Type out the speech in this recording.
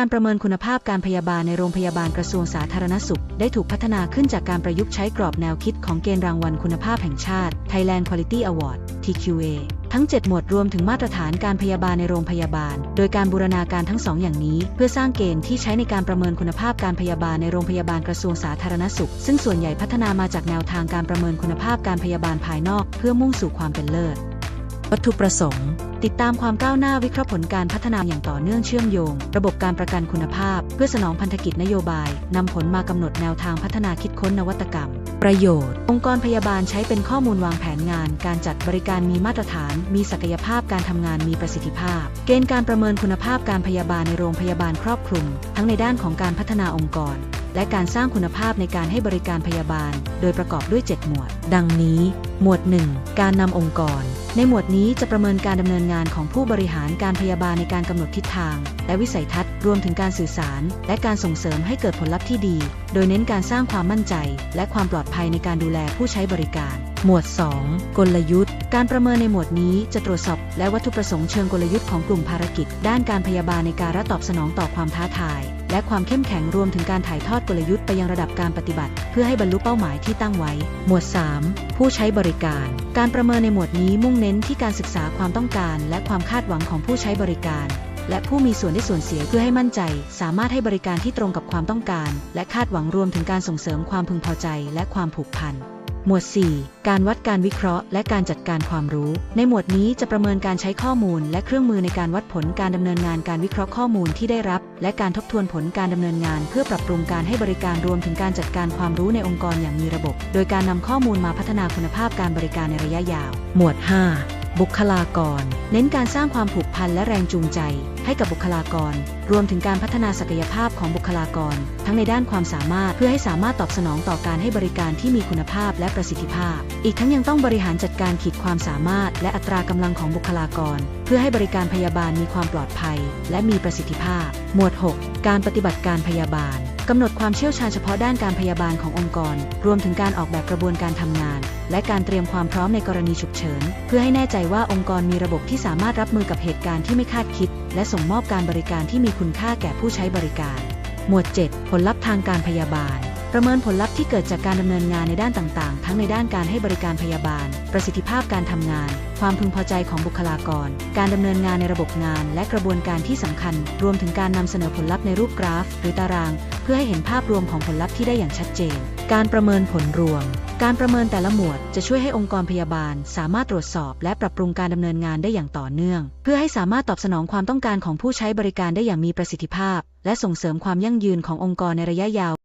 การประเมินคุณภาพการพยาบาลในโรงพยาบาลกระทรวงสาธารณสุข ได้ถูกพัฒนาขึ้นจากการประยุกต์ใช้กรอบแนวคิดของเกณฑ์รางวัลคุณภาพแห่งชาติ Thailand Quality Award TQA ทั้ง 7 หมวดรวมถึงมาตรฐานการพยาบาลในโรงพยาบาล โดยการบูรณาการทั้งสองอย่างนี้ เพื่อสร้างเกณฑ์ที่ใช้ในการประเมินคุณภาพการพยาบาลในโรงพยาบาลกระทรวงสาธารณสุข ซึ่งส่วนใหญ่พัฒนามาจากแนวทางการประเมินคุณภาพการพยาบาลภายนอก เพื่อมุ่งสู่ความเป็นเลิศ วัตถุประสงค์ ติดตามความก้าวหน้าวิเคราะห์ผลการพัฒนาอย่างต่อเนื่องเชื่อมโยง ระบบการประกันคุณภาพ เพื่อสนองพันธกิจนโยบายนำผลมากำหนดแนวทางพัฒนาคิดค้นนวัตกรรม ประโยชน์ องค์กรพยาบาลใช้เป็นข้อมูลวางแผนงาน การจัดบริการมีมาตรฐาน มีศักยภาพการทำงานมีประสิทธิภาพ เกณฑ์การประเมินคุณภาพการพยาบาลในโรงพยาบาลครอบคลุม ทั้งในด้านของการพัฒนาองค์กรและการสร้างคุณภาพในการให้บริการพยาบาล โดยประกอบด้วย 7 หมวด ดังนี้หมวด 1 การนำองค์กร ในหมวดนี้จะประเมินการดำเนินงานของผู้บริหารการพยาบาลในการกำหนดทิศทาง และวิสัยทัศน์ รวมถึงการสื่อสาร และการส่งเสริมให้เกิดผลลัพธ์ที่ดี โดยเน้นการสร้างความมั่นใจ และความปลอดภัยในการดูแลผู้ใช้บริการ หมวด 2 กลยุทธ์ การประเมินในหมวดนี้จะตรวจสอบ และวัตถุประสงค์เชิงกลยุทธ์ของกลุ่มภารกิจ ด้านการพยาบาลในการรับตอบสนองต่อความท้าทาย และความเข้มแข็งรวมถึงการถ่ายทอดกลยุทธ์ไปยังระดับการปฏิบัติ เพื่อให้บรรลุเป้าหมายที่ตั้งไว้ หมวด 3 ผู้ใช้บริการ การประเมินในหมวดนี้มุ่งเน้นที่การศึกษาความต้องการ และความคาดหวังของผู้ใช้บริการ และผู้มีส่วนได้ส่วนเสียเพื่อให้มั่นใจ สามารถให้บริการที่ตรงกับความต้องการ และคาดหวังรวมถึงการส่งเสริมความพึงพอใจ และความผูกพัน หมวด 4 การวัดการวิเคราะห์ และการจัดการความรู้ ในหมวดนี้จะประเมินการใช้ข้อมูล และเครื่องมือในการวัดผลการดำเนินงานการวิเคราะห์ข้อมูลที่ได้รับ และการทบทวนผลการดำเนินงาน เพื่อปรับปรุงการให้บริการรวมถึงการจัดการความรู้ในองค์กรอย่างมีระบบ โดยการนำข้อมูลมาพัฒนาคุณภาพการบริการในระยะยาว หมวด 5 บุคลากร เน้นการสร้างความผูกพันและแรงจูงใจ ให้กับบุคลากร รวมถึงการพัฒนาศักยภาพของบุคลากร ทั้งในด้านความสามารถเพื่อให้สามารถตอบสนองต่อการให้บริการที่มีคุณภาพและประสิทธิภาพ อีกทั้งยังต้องบริหารจัดการขีดความสามารถ และอัตรากำลังของบุคลากร เพื่อให้บริการพยาบาลมีความปลอดภัย และมีประสิทธิภาพ หมวด 6 การปฏิบัติการพยาบาล กำหนดความเชี่ยวชาญเฉพาะด้านการพยาบาลขององค์กร รวมถึงการออกแบบกระบวนการทำงาน และการเตรียมความพร้อมในกรณีฉุกเฉิน เพื่อให้แน่ใจว่าองค์กรมีระบบที่สามารถรับมือกับเหตุการณ์ที่ไม่คาดคิด และส่งมอบการบริการที่มีคุณค่าแก่ผู้ใช้บริการ หมวด 7 ผลลัพธ์ทางการพยาบาล ประเมินผลลัพธ์ที่เกิดจากการดำเนินงานในด้านต่างๆ ทั้งในด้านการให้บริการพยาบาล ประสิทธิภาพการทำงาน ความพึงพอใจของบุคลากร การดำเนินงานในระบบงาน และกระบวนการที่สำคัญ รวมถึงการนำเสนอผลลัพธ์ในรูปกราฟ หรือตาราง เพื่อให้เห็นภาพรวมของผลลัพธ์ที่ได้อย่างชัดเจน การประเมินผลรวม การประเมินแต่ละหมวดจะช่วยให้องค์กรพยาบาล สามารถตรวจสอบ และปรับปรุงการดำเนินงานได้อย่างต่อเนื่อง เพื่อให้สามารถตอบสนองความต้องการของผู้ใช้บริการได้อย่างมีประสิทธิภาพ และส่งเสริมความยั่งยืนขององค์กรในระยะยาว